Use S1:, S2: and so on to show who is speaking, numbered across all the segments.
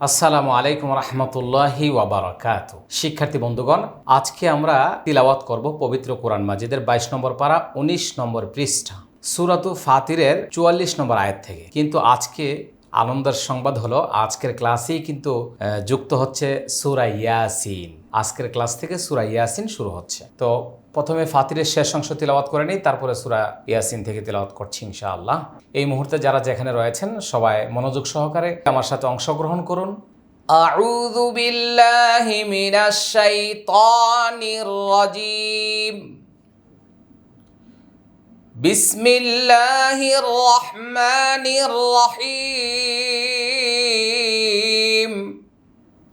S1: আসসালামু আলাইকুম রহমতুল্লাহি ওয়াবারাকাত শিক্ষার্থী বন্ধুগণ, আজকে আমরা তিলাওয়াত করব পবিত্র কোরআন মাজিদের বাইশ নম্বর পারা, উনিশ নম্বর পৃষ্ঠা। সুরাতু ফাতিরের চুয়াল্লিশ নম্বর আয়াত থেকে। কিন্তু আজকে আনন্দের সংবাদ হলো, আজকের ক্লাসেই কিন্তু যুক্ত হচ্ছে সুরা ইয়াসিন। আজকের ক্লাস থেকে সুরা ইয়াসিন শুরু হচ্ছে। তো প্রথমে ফাতিরের শেষ অংশ তিলাওয়াত করে নিই তারপরে সুরা ইয়াসিন থেকে তিলাওয়াত করছি ইনশাআল্লাহ এই মুহূর্তে যারা যেখানে রয়েছেন সবাই মনোযোগ সহকারে আমার সাথে অংশগ্রহণ করুন
S2: أعوذ بالله من الشيطان الرجيم بسم الله الرحمن الرحيم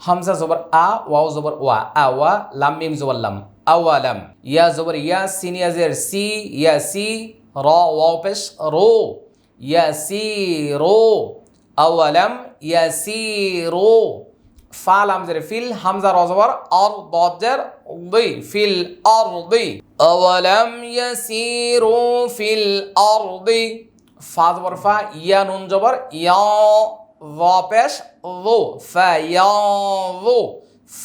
S1: হামজা জবর আ ওয়াও জবর ওয়া আ ওয়া লাম মিম জবর লাম আওয়ালাম ইয়া জবর ইয়া সিন ইয়াজের সি ইয়া সি র ওয়াও পেশ রো ইয়া সি রো আওয়ালাম ইয়া সি রো ফা লাম জের ফিল হামজা র জবর আর দজের দি ফিল আর দি
S2: أولم يسيروا في الأرض
S1: ফা জবর ফা ইয়া নুন জবর ইয়া য পেশ যো ফায়াযু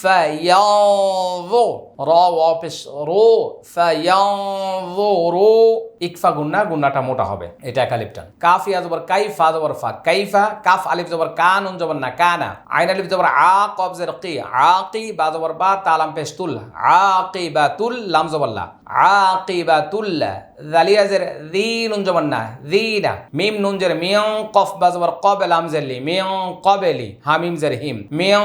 S1: ফায়াযু র ওয়া পেশ রো ফায়াযুরু ইকফা গুন্না গুন্নাটা মোটা হবে। এটা একালিফ টান। কাফ, ইয়া জবর কাইফা, জবর ফা, কাইফা। কাফ, আলিফ জবর কা নুন জবর না কানা। আইন আলিফ জবর আ কব জের কি? আকি বা জবর বা তালাম পেশ, তুল। আকিবাতুল লাম, জবর লা। আকিবাতুল জালিয়া জের দি নুন জবর না দিনা মিম নুন জের মিয়ং কফ বা জবর কব লাম জেরলি মিয়ং কবেলি হামিম জের হিম, মিয়ং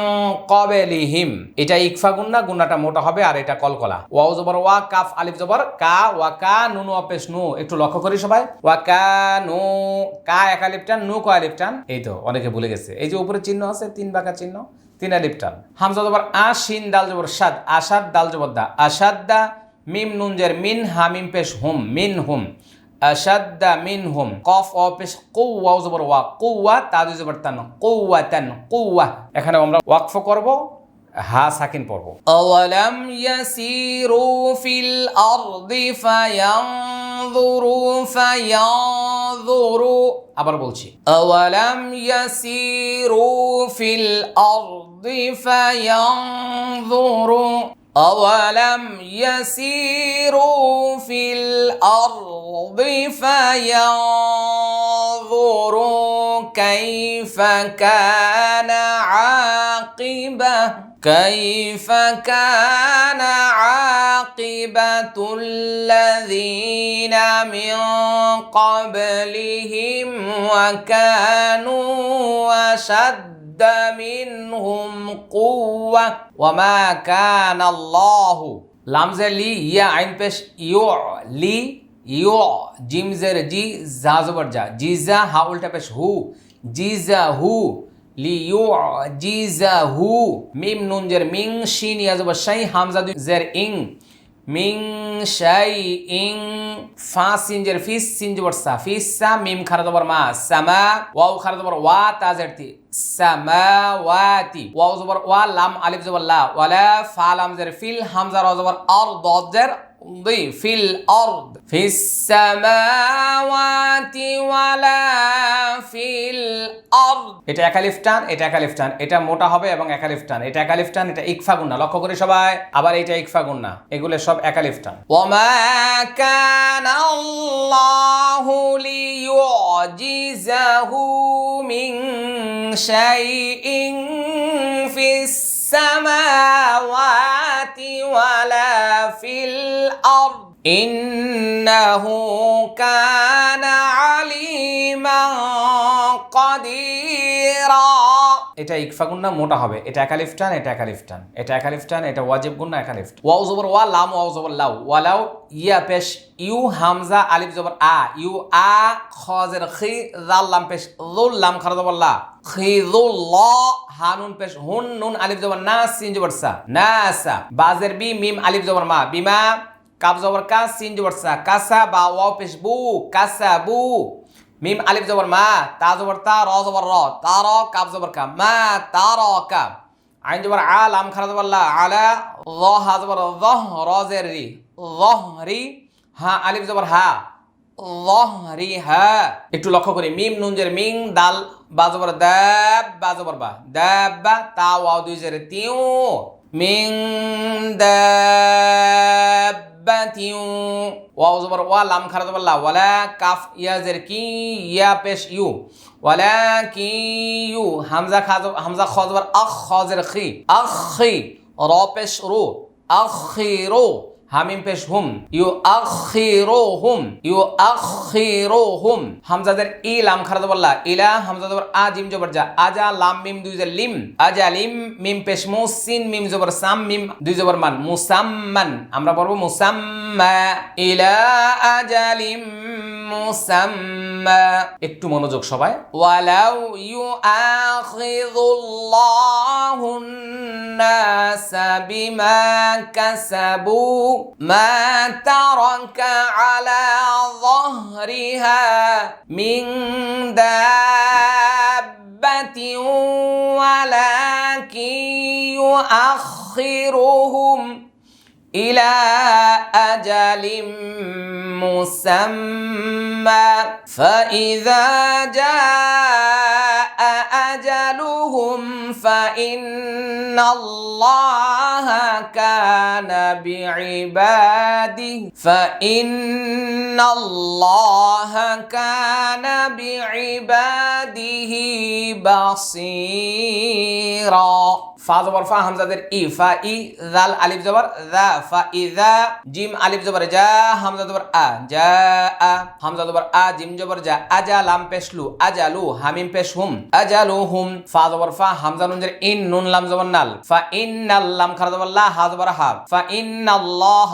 S1: কবেলি হিম। এটা ইকফা গুন্না গুন্নাটা মোটা হবে আর এটা কলকলা। ওয়াও জবর, ওয়া কাফ, আলিফ জবর, কা, ওয়া কা নুন ওয়া পেশ নু। একটু লক্ষ্য করি সবাই। ওয়া কা, নু, কা, এক আলিফ টান, নু, ক আলিফ টান। এই তো অনেকে ভুলে গেছে। এই যে উপরে চিহ্ন আছে, তিন বাঁকা চিহ্ন, তিন আলিফ টান। হামজা জবর আ, শিন, দাল জবর সাদ আসাদ দাল জবর দা আসাদ দা মিম নুনজের মিন হামিম পেশ হুম মিন হুম। আশাদ্দা মিন হুম। কফ অ পেশ কৌয়া জবর ওয়া। কৌয়া তাজু জবর তান। কৌয়া তান কৌয়া এখানে আমরা ওয়াকফ করব হা সাকিন পড়ব।
S2: আওয়ালাম ইয়াসিরু ফিল আরদি ফায়ানযুরু ফায়ানযুরু।
S1: আবার বলছি।
S2: আওয়ালাম ইয়াসিরু ফিল আরদি ফায়ানযুরু। أولم يسيروا في الأرض فينظروا كيف كان عاقبة كيف كان عاقبة الذين من قبلهم وكانوا أشد منهم قوة وما كان الله
S1: লামজে লি ইয়া আইন পেশ ইউ লি ইউ জিমজের জি জা জবর যা জিজা হা উল্টা পেশ হু জিজা হু লি ইউ জিজা হু মিম নুন জের মিং শিন ইয়া জবর শাই হামজা দুই জের ইং মিং শাই ইং ফা সিঞ্জের জের ফিস সিঞ্জ বর্ষা ফিস সা মিম খারা জবর মা, সামা ওয়াও খারা জবর ওয়া তা জের তি সামাওয়াতি ওয়াও জবর ওয়া, লাম আলিফ জবর লা, ওয়ালা ফা লাম জের, ফিল হামজা র জবর আর, দদ জের দি ফিল আরদ
S2: في السماوات ولا في الأرض
S1: এটা একালিফ টান এটা একালিফ টান এটা মোটা হবে এবং একালিফ টান এটা একালিফ টান এটা ইকফা গুন্না লক্ষ্য করে সবাই আবার এটা ইকফা গুন্না এগুলো সব একালিফ টান
S2: وما كان الله ليعجزه من شيء في السماوات ولا في الأرض إنه كان عليما قديرا
S1: এটা ইকফা গুন্না মোটা হবে এটা একালিফ টান এটা একালিফ টান এটা একালিফ টান এটা ওয়াজিব গুন্না একালিফ টান। ওয়াও জবর ওয়া লাম ওয়াও জবর লাউ ওয়ালাউ ইয়া পেশ ইউ হামজা আলিফ জবর আ ইউ আ খজের খি জাল লাম পেশ যুল লাম খারা জবর লা খিযুল ল হানুন পেশ হুন নুন আলিফ জবর না সিন জবর সা নাসা বাজের বি মিম আলিফ জবর মা বিমা কাব জবর কা, সিন জবর সা। কাসা, বা ওয়াও পেশ বু, কাসা বু। মিম আলিফ জবর মা, তা জবর তা, র জবর র। তা, র কাব জবর কা। মা, তা, র, কা। আইন জবর আ, লাম খারা জবর লা আলা র হা, জবর রহ র জের রি রহ রি, হা, আলিফ জবর হা। একটু লক্ষ্য করি। মিম নুনজের মিং, দাল বাজবর দাব বাজবর বা দাব বা। তা, ওয়াও, দুই, জের, তিউ।
S2: মিং দাব হাব্বাতিউ
S1: ওয়াও জবর, ওয়া লাম খারাজ বললা ওয়ালা কাফ ইয়াজের কি? ইয়া পেশ ইউ। ওয়ালা কি ইউ? হামজা খাজ হামজা খজবর আখ খজের খি। আখ খি, র পেশ রু। আখিরু হামিম পেশ হুম ইউ আখিরুহুম ইউ আখিরুহুম হামজাদের ই লাম খারা জবর লা ইলা হামজা জবর আ জিম জবর যা আজা লাম মিম দুই জের লিম আজা লিম মিম পেশ মু সিন মিম জবর সাম মিম দুই জবর মান মুসাম্মান আমরা পড়বো মুসাম্মা
S2: إلى أجل مسمى
S1: একটু মনোযোগ সবাই
S2: ولو يؤاخذ الله الناس بما كسبوا ما ترك على ظهرها من دابة ولكن يؤخرهم إلى أجل مسمى. فإذا جاء أجلهم فإن الله كان بعباده فإن الله كان بعباده بصيرا.
S1: ফা জবর, ফা হামজাদের ই, ফা ই জাল আলিফ জবর দা ফা ইদা জিম আলিফ জবর, যা, হামজা জবর, আ, যা, আ, হামজা জবর, আ, জিম জবর, যা, আজা, লাম পেশলু আজালু হামিম, পেশ, হুম আজালু হুম, ফা জবর, ফা, হামজা, নুন ইন, নুন, লাম, জবর, নাল, ফা, ইন্নাল, লাম, খারা, জবর, লা, হা, জবর, হা, ফা, ইন্নাল্লাহ,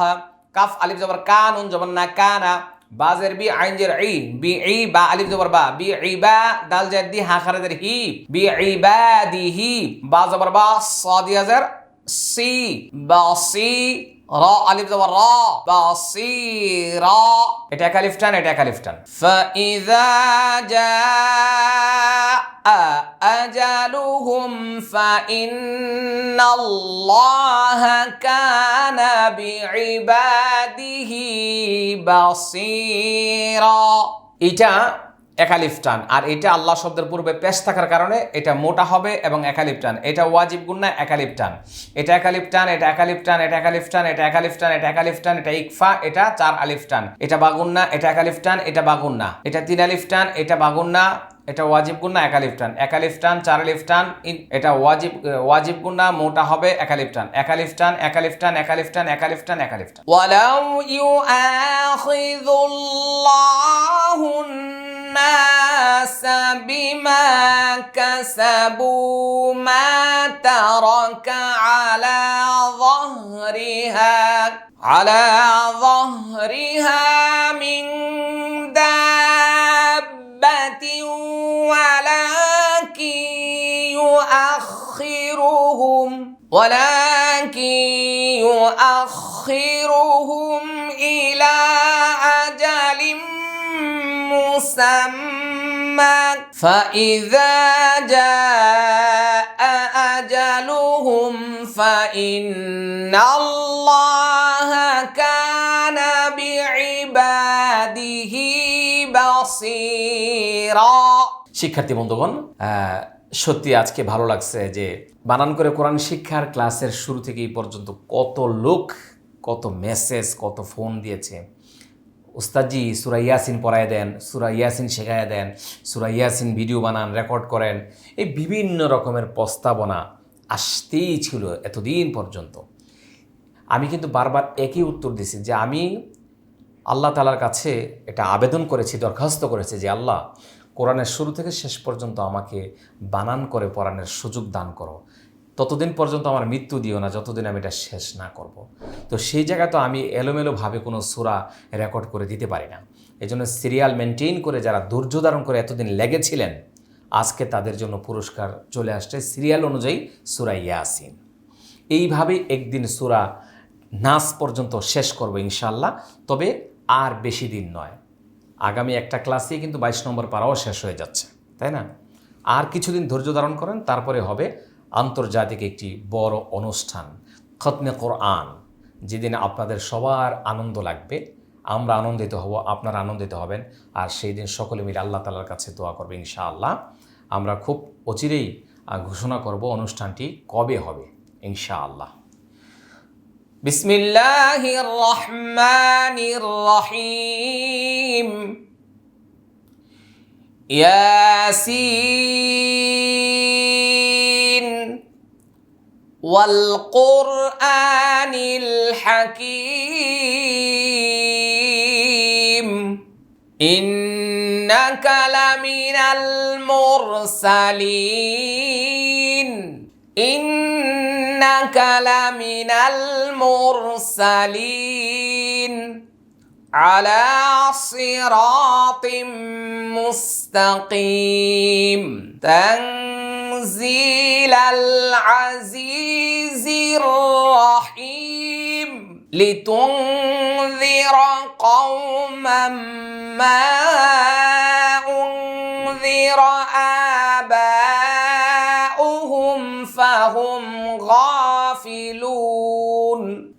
S1: কাফ, আলিফ জবর, কা, নুন, জবর, না কানা বাজের বি আইন জের ই, বি ই বা আলিফ জবর বা, বি ই বা দাল জের দি হা খারাদের হি, বি ই বা দি হি, বা জবর বা সাদিয়া জের সি, বা সি র আলিফ জবর র বা সি র এটা এক আলিফ টান এটা এক আলিফ টান
S2: فإذا جاء أجلهم فإن الله كان بعباده بصيرا
S1: এটা একালিফ টান আর এটা আল্লাহ শব্দের পূর্বে পেশ থাকার কারণে এটা মোটা হবে এবং একালিফ টান এটা ওয়াজিব গুন্না একালিফ টান এটা একালিফ টান এটা একালিফ টান এটা একালিফ টান এটা একালিফ টান এটা একালিফ টান এটা ইকফা এটা চার আলিফ টান এটা বাগুন্না এটা একালিফ টান এটা বাগুন্না এটা তিন আলিফ টান এটা বাগুন্না এটা ওয়াজিব গুন্না একালিফ টান একালিফ টান চার আলিফ টান এটা ওয়াজিব ওয়াজিব গুন্না মোটা হবে একালিফ টান একালিফ টান একালিফ টান একালিফ টান একালিফ টান একালিফ টান
S2: ওয়ালাউ الناس بما كسبوا ما ترك على ظهرها على ظهرها من دابة ولكن يؤخرهم ولكن يؤخرهم إلى مسمى فإذا جاء أجلهم فإن الله كان بعباده بصيرا
S1: শিক্ষার্থী বন্ধুগণ আহ, সত্যি আজকে ভালো লাগছে যে বানান করে কোরআন শিক্ষার ক্লাসের শুরু থেকে এই পর্যন্ত কত লোক কত মেসেজ কত ফোন দিয়েছে উস্তাদজি সুরা ইয়াসিন পড়ায় দেন, সুরা ইয়াসিন শেখায় দেন, সুরা ইয়াসিন ভিডিও বানান, রেকর্ড করেন। এই বিভিন্ন রকমের প্রস্তাবনা আসতেই ছিল এতদিন পর্যন্ত। আমি কিন্তু বারবার একই উত্তর দিছি যে আমি আল্লাহ তালার কাছে এটা আবেদন করেছি, দরখাস্ত করেছি যে, আল্লাহ, কোরআনের শুরু থেকে শেষ পর্যন্ত আমাকে বানান করে পড়ানোর সুযোগ দান করো। ততদিন পর্যন্ত আমার মৃত্যু দিও না, যতদিন আমি এটা শেষ না করব। তো সেই জায়গায় তো আমি এলোমেলোভাবে কোনো সুরা রেকর্ড করে দিতে পারি না। এই জন্য সিরিয়াল মেনটেন করে যারা ধৈর্য ধারণ করে এতদিন লেগেছিলেন, আজকে তাদের জন্য পুরস্কার চলে আসছে সিরিয়াল অনুযায়ী সুরা ইয়াসিন। এইভাবেই একদিন সুরা নাস পর্যন্ত শেষ করব ইনশাল্লাহ তবে আর বেশি দিন নয়। আগামী একটা ক্লাসে কিন্তু বাইশ নম্বর পাড়াও শেষ হয়ে যাচ্ছে, তাই না? আর কিছুদিন ধৈর্য ধারণ করেন, তারপরে হবে আন্তর্জাতিক একটি বড় অনুষ্ঠান খতনে কোরআন, যেদিন আপনাদের সবার আনন্দ লাগবে। আমরা আনন্দিত হব, আপনারা আনন্দিত হবেন, আর সেই দিন সকলে মিলে আল্লাহ তালার কাছে দোয়া করবে ইনশাআল্লাহ। আমরা খুব অচিরেই ঘোষণা করব অনুষ্ঠানটি কবে হবে, ইনশাআল্লাহ।
S2: বিসমিল্লাহির রহমানির والقرآن الحكيم. إنك لمن المرسلين. إنك لمن المرسلين. على صراط مستقيم. تنزيل العزيز الرحيم لتنذر قوما ما أنذر آباؤهم فهم غافلون.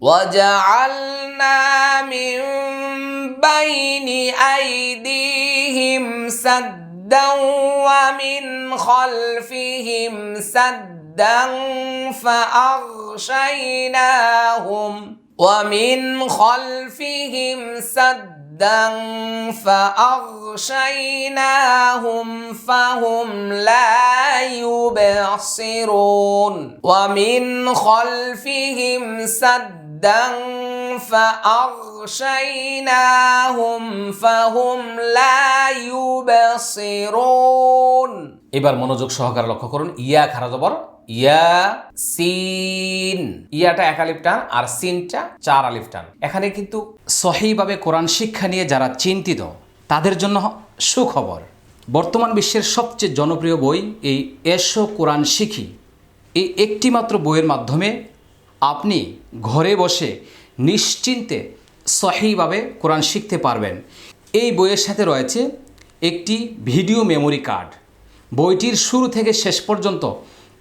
S2: وجعلنا من بين أيديهم سدا ومن خلفهم سدا فأغشيناهم ومن خلفهم سدا فأغشيناهم فهم لا يبصرون ومن خلفهم سدا فأغشيناهم فهم لا يبصرون
S1: এবার মনোযোগ সহকারে লক্ষ্য করুন ইয়া খারা জবর ইয়া সিন ইয়াটা এক আলিফ টান আর সিনটা চার আলিফ টান এখানে কিন্তু সহিভাবে কোরআন শিক্ষা নিয়ে যারা চিন্তিত তাদের জন্য সুখবর বর্তমান বিশ্বের সবচেয়ে জনপ্রিয় বই এই এসো কোরআন শিখি এই একটি মাত্র বইয়ের মাধ্যমে আপনি ঘরে বসে নিশ্চিন্তে সহিভাবে কোরআন শিখতে পারবেন। এই বইয়ের সাথে রয়েছে একটি ভিডিও মেমোরি কার্ড। বইটির শুরু থেকে শেষ পর্যন্ত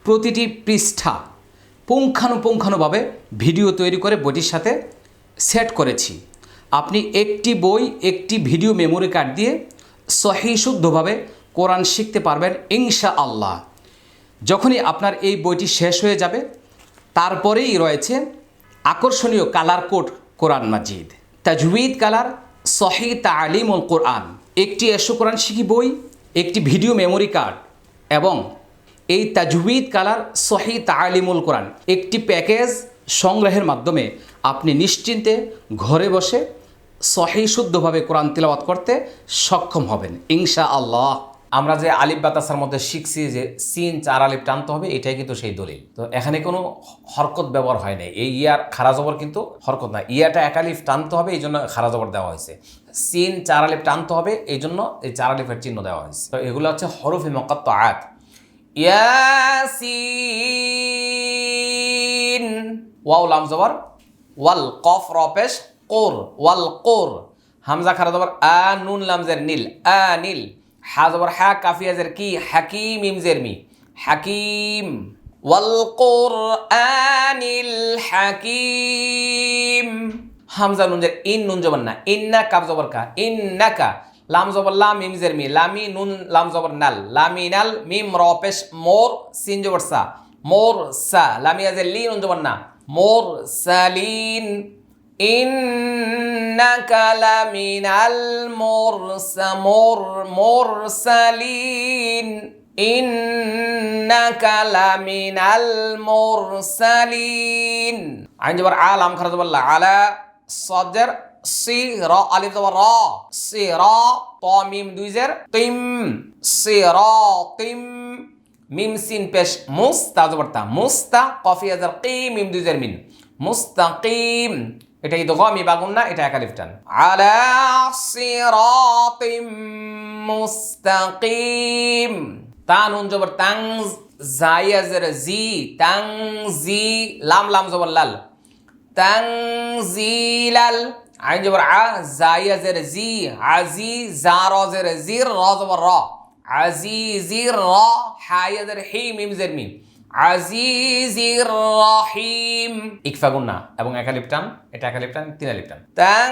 S1: প্রতিটি পৃষ্ঠা পুঙ্খানুপুঙ্খানুভাবে ভিডিও তৈরি করে বইটির সাথে সেট করেছি। আপনি একটি বই, একটি ভিডিও মেমোরি কার্ড দিয়ে সহি শুদ্ধভাবে কোরআন শিখতে পারবেন ইনশা আল্লাহ যখনই আপনার এই বইটি শেষ হয়ে যাবে তারপরেই রয়েছে আকর্ষণীয় কালার কোড কোরআন মাজিদ। তাজউইদ কালার সহি তালিমুল কোরআন। একটি এসো কোরআন শিখি বই, একটি ভিডিও মেমোরি কার্ড এবং এই তাজউইদ কালার সহি তালিমুল কোরআন। একটি প্যাকেজ সংগ্রহের মাধ্যমে আপনি নিশ্চিন্তে ঘরে বসে সহি শুদ্ধভাবে কোরআন তিলাওয়াত করতে সক্ষম হবেন। ইনশা আল্লাহ আমরা যে আলিফ বাতাসার মধ্যে শিখছি যে সিন চার আলিফ টানতে হবে, এটাই কিন্তু সেই দলিল। তো এখানে কোনো হরকত ব্যবহার হয় নাই। এই ইয়ার খারা জবর কিন্তু হরকত না। ইয়াটা এক আলিফ টানতে হবে, এই জন্য খারা জবর দেওয়া হয়েছে। সিন চার আলিফ টানতে হবে, এই জন্য এই চার আলিফের চিহ্ন দেওয়া হয়েছে। তো এগুলো হচ্ছে হরফে মকাত্ত আয়াত
S2: ইয়াসিন,
S1: ওয়াও, লাম, জবর। ওয়াল, কফ রপেশ কোর। ওয়াল, কোর। হামজা, খারা, জবর। আ, নুন, লামজের নীল। আ, নীল। হা জবর হা কাফিয়াজের কি? হাকিম ইমজের মি। হাকিম।
S2: ওয়ালকুরআনিল হাকিম।
S1: হামজা নুনজের ইন নুন জবর না। ইন্না কাব জবর কা? ইন্নাকা লাম জবর, লাম ইমজের মি। লামি নুন, লাম জবর নাল। লামি নাল, মিম রপেশ মোর সিন জবর সা। মোর সা। লামিয়াজের লি নুন জবর না। মোর সালিন।
S2: إنك لمن المرس مر مرسلين إنك لمن المرسلين
S1: عند جبر عال عم خرج بالله على صدر سي را ألف زبر را سي را طا ميم دوزر طم سي را طم ميم سين بيش مستا زبرتا مستا قافية زر قيم ميم دوزر من مستقيم এটা ইদগমি বাগুন না, এটা একালিফ টান।
S2: আলা সিরাতিম মুস্তাকিম।
S1: তা নুন জবর তাং জাইয়াজের জি, তাং জি লাম লাম জবর লাল।
S2: তাং জি লাল,
S1: আইন জবর আ জাইয়াজের জি আজি জা রজের জির র জবর র। আজি জির র হাইয়াজের হি, মিম জের মিম। আজিজির রহিম। ইকফাগুন্না এবং একা একালিপটান এটা একা একালিপটান তিনালিপটান তাং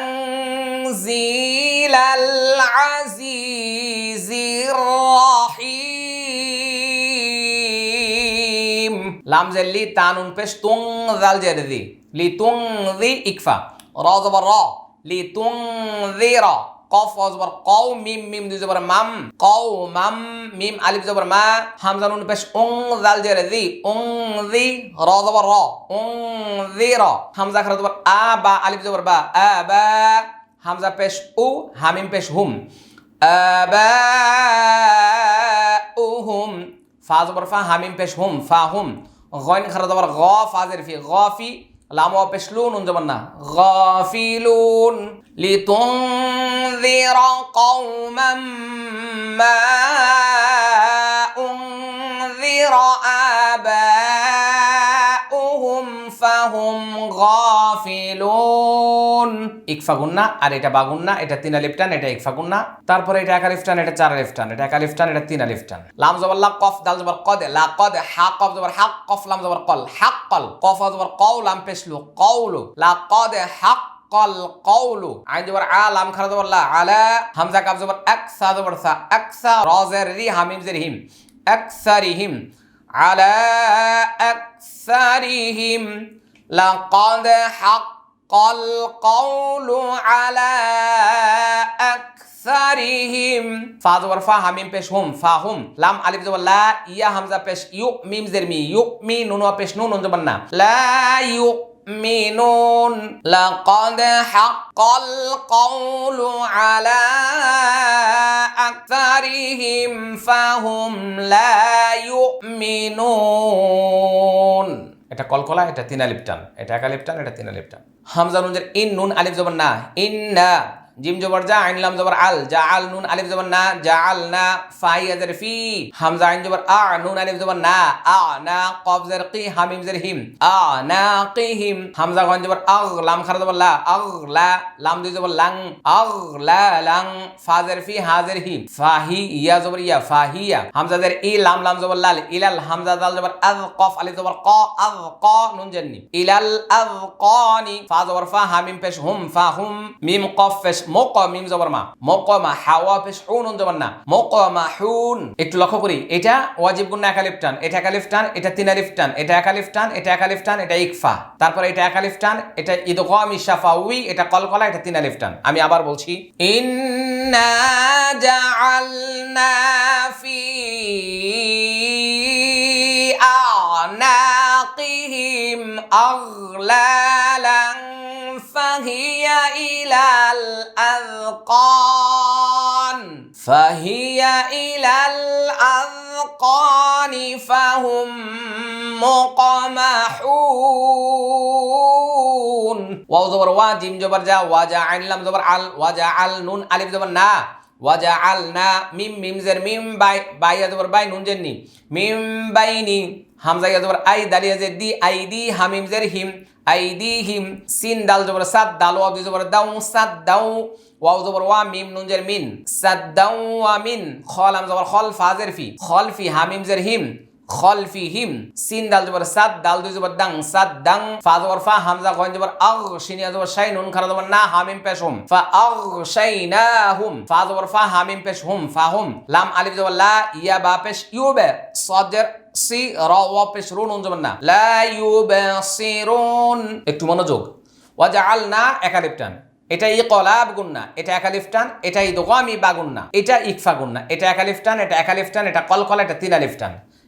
S2: জিলাল আজিজির রহিম।
S1: লাম জেল্লি তান উন পেশ তুং জাল জেরদি লি তুং জি ইকফা। র জবর র। লি তুং জি র। কফ অজবর কও, মিম মিম দুই জবর মাম, কও, মাম, মিম, আলিফ জবর মা, হামজা নুন পেশ, উং, জাল জের জি উং, জি, র জবর র, উং, জি, র। হামজা খারা জবর আ, বা, আলিফ জবর বা, আ, বা। হামজা পেশ, উ, হামিম পেশ, হুম।
S2: আবা উহুম
S1: ফা জবর ফা, হামিম পেশ, হুম, ফা, হুম। গইন খারা জবর গ ফাজের ফি, গ, ফি। لام وبشلون انجمنا غافلون.
S2: لتنذر قوما ما أنذر آباؤهم ফাহুম গাফিলুন।
S1: ইকফা না আর এটা বাগুন না এটা তিন আলিফ টান, এটা ইকফা গুন্না। তারপরে এটা এক আলিফ টান, এটা চার আলিফ টান, এটা এক আলিফ টান, এটা তিন আলিফ টান। লাম জবর লা কফ, দাল জবর কদ, লা কদ, হা, কফ জবর হাক কফ, লাম জবর কল হাক কল, কফ জবর কও, লাম পেশলু, কওলু। লা কদ, হা, কল, কওলু। আইন জবর আ, লাম খারা জবর লা আলা হামজা, কাফ জবর আকসা জবর সা আকসা র, জের, রি, হামিম, জের, হিম। আকসারিহিম
S2: على أكثرهم لقد حق القول على أكثرهم
S1: فا زبر فا حميم پیش هم فا هم لام علي زبر لا يا حمزة پیش يو ميم زرمي يو مي نونو پیش نون زبر
S2: لا يو يؤمنون لقد حق القول على أكثرهم فهم لا يؤمنون
S1: এটা কলকলা এটা তিন আলিফ টান এটা এক আলিফ টান এটা তিন আলিফ টান হামজা নুন জের ইন নুন আলিফ জবর না ইন্না জিম জবর যা, আইন লাম জবর আল, যা আল নুন আলিফ জবর না, যা আল না, ফাই আজের ফি, হামজা আইন জবর আ, নুন আলিফ জবর না, আ, না, কফ জের কি, হামিম জের হিম, আ, না, কি হিম, হামজা গন জবর আগ, লাম খারা জবর লা, আগ, লা, লাম দুই জবর লাং, আগ, লা, লাং, ফা জের ফি, হা জের হিম ফাহি ইয়া জবর ইয়া ফাহিয়া হামজা জের ই, লাম লাম জবর লাল, ইলাল, হামজা দাল জবর আজ কফ, আলিফ জবর ক আজ ক, নুন জেননি ইলাল আজ কনি ফা জবর ফা, হামিম পেশ হুম, ফা হুম, মিম, কফ পেশ মক মিম জবর মা। মা হাওয়া পেশ হুন জবর না। মক মা হুন একটু লক্ষ্য করি, এটা ওয়াজিব গুন্না একালিফ টান। এটা একালিফ টান, এটা তিন আলিফটান এটা একালিফ টান, এটা একালিফ টান, এটা ইকফা। তারপরে এটা একালিফ টান, এটা ইদগাম ইশাফাউই এটা কলকলা, এটা তিন আলিফ আমি আবার বলছি,
S2: ইন্না জাআলনা الأذقان فهي إلى الأذقان فهم مقمحون
S1: ওয়াও জবর ওয়া জিম জবর যা ওয়াজা আইনলাম জবর আল ওয়াজা আল নুন আলিফ জবর না ওয়াজা আল না মিম মিম জের মিম বাই বাই জবর বাই নুন জের নি মিম বাইনি হামজা ইয়া জবর আই দালিয়া জের দি আই দি হামিম জের him I the him scene, দাল জবর, সাদ, দাল ওয়া জবর, দাউ, সাদ, দাউ, ওয়াও জবর, ওয়া, মিম, নুন, জের, মিন। সাদ, দাউ, ওয়া, মিন। খলাম জবর, খল ফাজের ফি। খল, ফি, হামিম, জের, হিম। খলফিহিম, সিন দাল জবর সাদ, দাল দুই জবর দাং, সাদ দাং, ফা জবর ফা হামজা গন জবর আগ শিনিয়া জবর শাই নুন খারা জবর না, হামিম পেশ হুম। ফা আগ শাইনাহুম ফা জবর ফা, হামিম পেশ হুম, ফা হুম। লাম আলিফ জবর লা, ইয়া বা পেশ ইউবে সদের সি, র ওয়া পেশ রুন, নুন জবর না। লা ইউবাসিরুন একটু মনোযোগ। ওয়াজআলনা একালিফ টান এটা ইকলাব গুন্না, এটা একালিফ টান এটা ইদগামি বা গুন্না। এটা ইকফা গুন্না, এটা একালিফ টান এটা একালিফ টান এটা কলকলা, এটা তিন আলিফ টান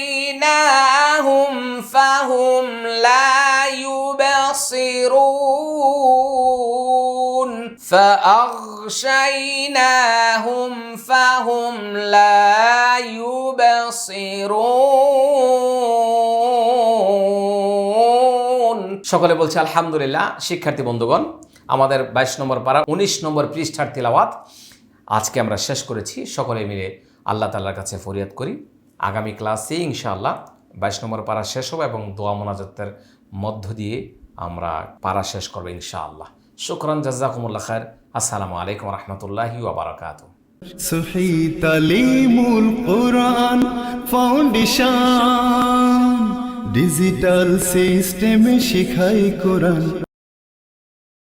S2: فأغشيناهم فهم لا يبصرون فأغشيناهم فهم لا يبصرون
S1: সকলে বলছে আলহামদুলিল্লাহ শিক্ষার্থী বন্ধুগণ আমাদের বাইশ নম্বর পাড়া উনিশ নম্বর পৃষ্ঠার তিলাওয়াত আজকে আমরা শেষ করেছি। সকলে মিলে আল্লাহ তাল্লার কাছে ফরিয়াদ করি। আগামী ক্লাসে ইনশাআল্লাহ বাইশ নম্বর পাড়া শেষ হবে এবং দোয়া মোনাজাতের মধ্য দিয়ে আমরা পাড়া শেষ করব ইনশাআল্লাহ। শুক্রান, জাজাকুমুল্লাহ খায়ের আসসালামু আলাইকুম রহমতুল্লাহি ওবরাকাতু
S3: সহি তালিমুল কোরআন ফাউন্ডেশন, ডিজিটাল সিস্টেমে শিখাই কোরআন।